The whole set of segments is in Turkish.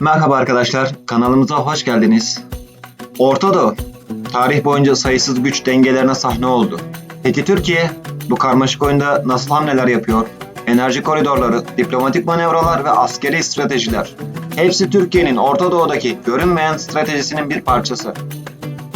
Merhaba arkadaşlar, kanalımıza hoş geldiniz. Orta Doğu, tarih boyunca sayısız güç dengelerine sahne oldu. Peki Türkiye, bu karmaşık oyunda nasıl hamleler yapıyor? Enerji koridorları, diplomatik manevralar ve askeri stratejiler. Hepsi Türkiye'nin Orta Doğu'daki görünmeyen stratejisinin bir parçası.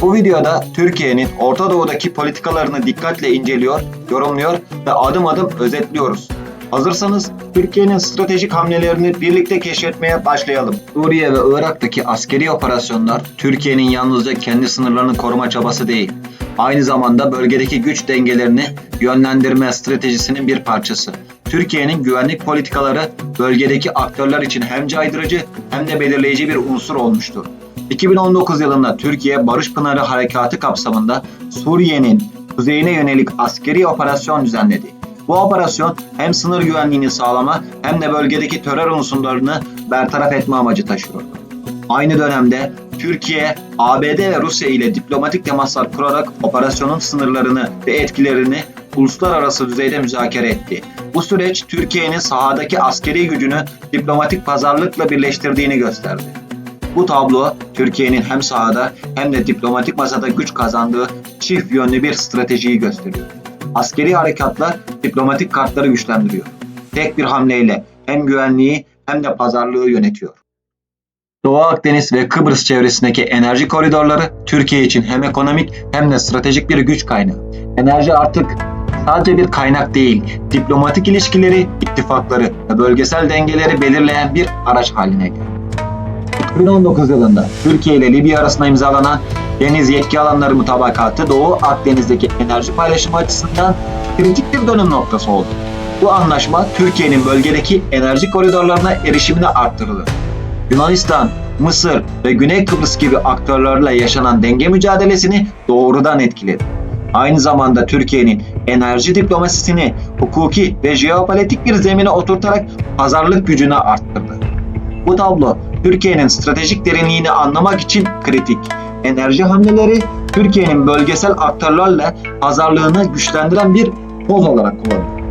Bu videoda Türkiye'nin Orta Doğu'daki politikalarını dikkatle inceliyor, yorumluyor ve adım adım özetliyoruz. Hazırsanız Türkiye'nin stratejik hamlelerini birlikte keşfetmeye başlayalım. Suriye ve Irak'taki askeri operasyonlar Türkiye'nin yalnızca kendi sınırlarını koruma çabası değil, aynı zamanda bölgedeki güç dengelerini yönlendirme stratejisinin bir parçası. Türkiye'nin güvenlik politikaları bölgedeki aktörler için hem caydırıcı hem de belirleyici bir unsur olmuştur. 2019 yılında Türkiye Barış Pınarı Harekatı kapsamında Suriye'nin kuzeyine yönelik askeri operasyon düzenledi. Bu operasyon hem sınır güvenliğini sağlama hem de bölgedeki terör unsurlarını bertaraf etme amacı taşıyordu. Aynı dönemde Türkiye, ABD ve Rusya ile diplomatik temaslar kurarak operasyonun sınırlarını ve etkilerini uluslararası düzeyde müzakere etti. Bu süreç Türkiye'nin sahadaki askeri gücünü diplomatik pazarlıkla birleştirdiğini gösterdi. Bu tablo Türkiye'nin hem sahada hem de diplomatik masada güç kazandığı çift yönlü bir stratejiyi gösteriyor. Askeri harekatlar diplomatik kartları güçlendiriyor. Tek bir hamleyle hem güvenliği hem de pazarlığı yönetiyor. Doğu Akdeniz ve Kıbrıs çevresindeki enerji koridorları Türkiye için hem ekonomik hem de stratejik bir güç kaynağı. Enerji artık sadece bir kaynak değil, diplomatik ilişkileri, ittifakları ve bölgesel dengeleri belirleyen bir araç haline geldi. 2019 yılında Türkiye ile Libya arasında imzalanan Deniz Yetki Alanları Mutabakatı Doğu Akdeniz'deki enerji paylaşımı açısından kritik bir dönüm noktası oldu. Bu anlaşma Türkiye'nin bölgedeki enerji koridorlarına erişimini arttırdı. Yunanistan, Mısır ve Güney Kıbrıs gibi aktörlerle yaşanan denge mücadelesini doğrudan etkiledi. Aynı zamanda Türkiye'nin enerji diplomasisini hukuki ve jeopolitik bir zemine oturtarak pazarlık gücünü arttırdı. Bu tablo Türkiye'nin stratejik derinliğini anlamak için kritik. Enerji hamleleri Türkiye'nin bölgesel aktörlerle pazarlığını güçlendiren bir poz olarak kullanılıyor.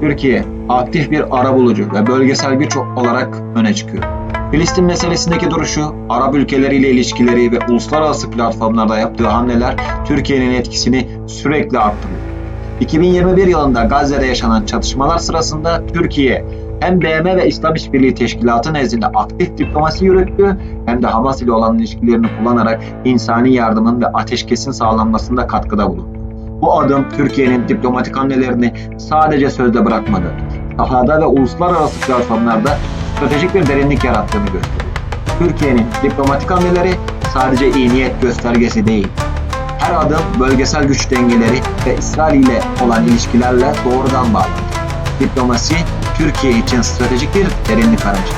Türkiye aktif bir arabulucu ve bölgesel güç olarak öne çıkıyor. Filistin meselesindeki duruşu, Arap ülkeleriyle ilişkileri ve uluslararası platformlarda yaptığı hamleler Türkiye'nin etkisini sürekli arttırıyor. 2021 yılında Gazze'de yaşanan çatışmalar sırasında Türkiye hem BM ve İslam İşbirliği Teşkilatı nezdinde aktif diplomasi yürüttü hem de Hamas ile olan ilişkilerini kullanarak insani yardımın ve ateşkesin sağlanmasında katkıda bulundu. Bu adım Türkiye'nin diplomatik hamlelerini sadece sözde bırakmadı. Sahada ve uluslararası platformlarda stratejik bir derinlik yarattığını gösteriyor. Türkiye'nin diplomatik hamleleri sadece iyi niyet göstergesi değil. Her adım bölgesel güç dengeleri ve İsrail ile olan ilişkilerle doğrudan bağlı. Diplomasi Türkiye için stratejik bir derinlik aracı.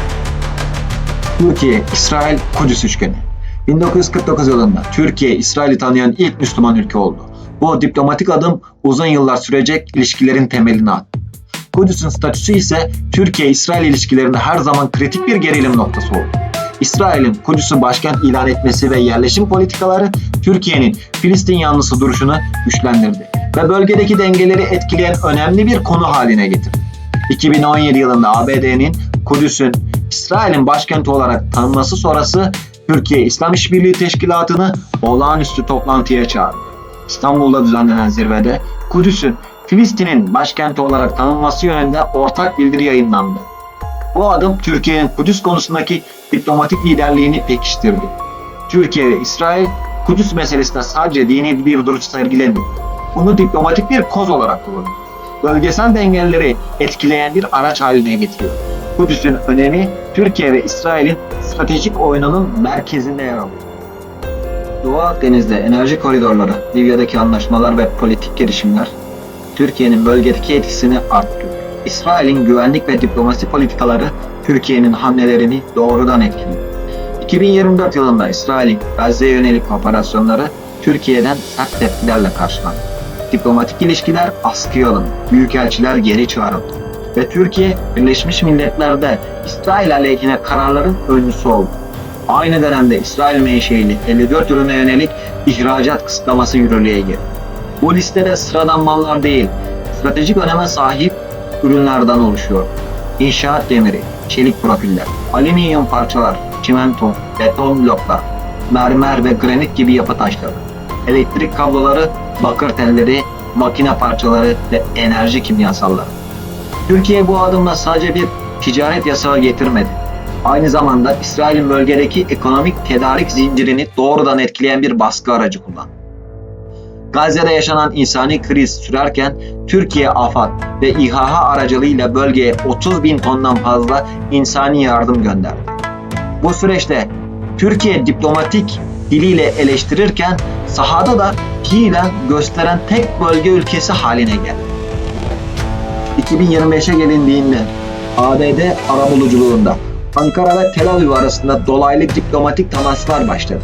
Türkiye, İsrail, Kudüs üçgeni. 1949 yılında Türkiye, İsrail'i tanıyan ilk Müslüman ülke oldu. Bu diplomatik adım uzun yıllar sürecek ilişkilerin temelini attı. Kudüs'ün statüsü ise Türkiye-İsrail ilişkilerinde her zaman kritik bir gerilim noktası oldu. İsrail'in Kudüs'ü başkent ilan etmesi ve yerleşim politikaları Türkiye'nin Filistin yanlısı duruşunu güçlendirdi ve bölgedeki dengeleri etkileyen önemli bir konu haline getirdi. 2017 yılında ABD'nin Kudüs'ün İsrail'in başkenti olarak tanınması sonrası Türkiye İslam İşbirliği Teşkilatı'nı olağanüstü toplantıya çağırdı. İstanbul'da düzenlenen zirvede Kudüs'ün Filistin'in başkenti olarak tanınması yönünde ortak bildiri yayınlandı. Bu adım Türkiye'nin Kudüs konusundaki diplomatik liderliğini pekiştirdi. Türkiye ve İsrail Kudüs meselesinde sadece dini bir duruş sergilemiyor. Bunu diplomatik bir koz olarak kullanıyor. Bölgesel dengeleri etkileyen bir araç haline getiriyor. Kudüs'ün önemi Türkiye ve İsrail'in stratejik oyununun merkezinde yer alıyor. Doğu Akdeniz'de enerji koridorları, Libya'daki anlaşmalar ve politik girişimler Türkiye'nin bölgedeki etkisini arttırıyor. İsrail'in güvenlik ve diplomasi politikaları Türkiye'nin hamlelerini doğrudan etkiliyor. 2024 yılında İsrail'in Gazze'ye yönelik operasyonları Türkiye'den sert tepkilerle karşılandı. Diplomatik ilişkiler askıya alındı, büyükelçiler geri çağrıldı ve Türkiye Birleşmiş Milletler'de İsrail aleyhine kararların öncüsü oldu. Aynı dönemde İsrail menşeili 54 ürüne yönelik ihracat kısıtlaması yürürlüğe girdi. Bu listede sıradan mallar değil, stratejik öneme sahip ürünlerden oluşuyor. İnşaat demiri, çelik profiller, alüminyum parçalar, çimento, beton bloklar, mermer ve granit gibi yapı taşları, elektrik kabloları, bakır telleri, makine parçaları ve enerji kimyasalları. Türkiye bu adımla sadece bir ticaret yasağı getirmedi. Aynı zamanda İsrail'in bölgedeki ekonomik tedarik zincirini doğrudan etkileyen bir baskı aracı kullandı. Gazze'de yaşanan insani kriz sürerken Türkiye AFAD ve İHH aracılığıyla bölgeye 30 bin tondan fazla insani yardım gönderdi. Bu süreçte Türkiye diplomatik diliyle eleştirirken sahada da fiilen gösteren tek bölge ülkesi haline geldi. 2025'e gelindiğinde ABD arabuluculuğunda Ankara ve Tel Aviv arasında dolaylı diplomatik temaslar başladı.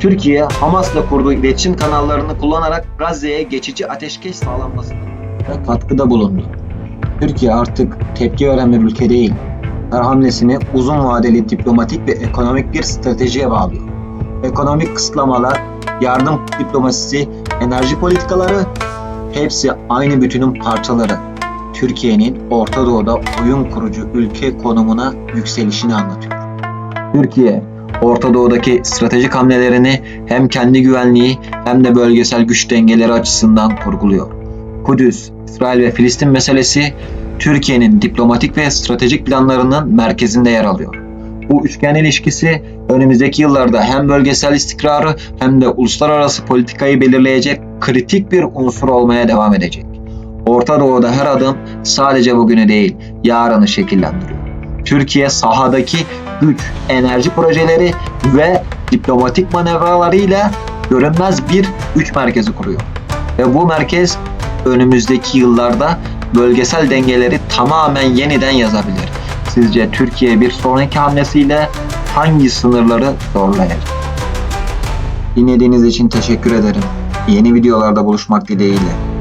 Türkiye, Hamas'la kurduğu iletişim kanallarını kullanarak Gazze'ye geçici ateşkes sağlanmasına katkıda bulundu. Türkiye artık tepki veren bir ülke değil, her hamlesini uzun vadeli diplomatik ve ekonomik bir stratejiye bağlıyor. Ekonomik kısıtlamalar, yardım diplomasisi, enerji politikaları hepsi aynı bütünün parçaları. Türkiye'nin Orta Doğu'da oyun kurucu ülke konumuna yükselişini anlatıyor. Türkiye, Orta Doğu'daki stratejik hamlelerini hem kendi güvenliği hem de bölgesel güç dengeleri açısından kurguluyor. Kudüs, İsrail ve Filistin meselesi Türkiye'nin diplomatik ve stratejik planlarının merkezinde yer alıyor. Bu üçgen ilişkisi önümüzdeki yıllarda hem bölgesel istikrarı hem de uluslararası politikayı belirleyecek kritik bir unsur olmaya devam edecek. Orta Doğu'da her adım sadece bugünü değil, yarını şekillendiriyor. Türkiye sahadaki güç, enerji projeleri ve diplomatik manevralarıyla görünmez bir güç merkezi kuruyor. Ve bu merkez önümüzdeki yıllarda bölgesel dengeleri tamamen yeniden yazabilir. Sizce Türkiye bir sonraki hamlesiyle hangi sınırları zorlayacak? Dinlediğiniz için teşekkür ederim. Yeni videolarda buluşmak dileğiyle.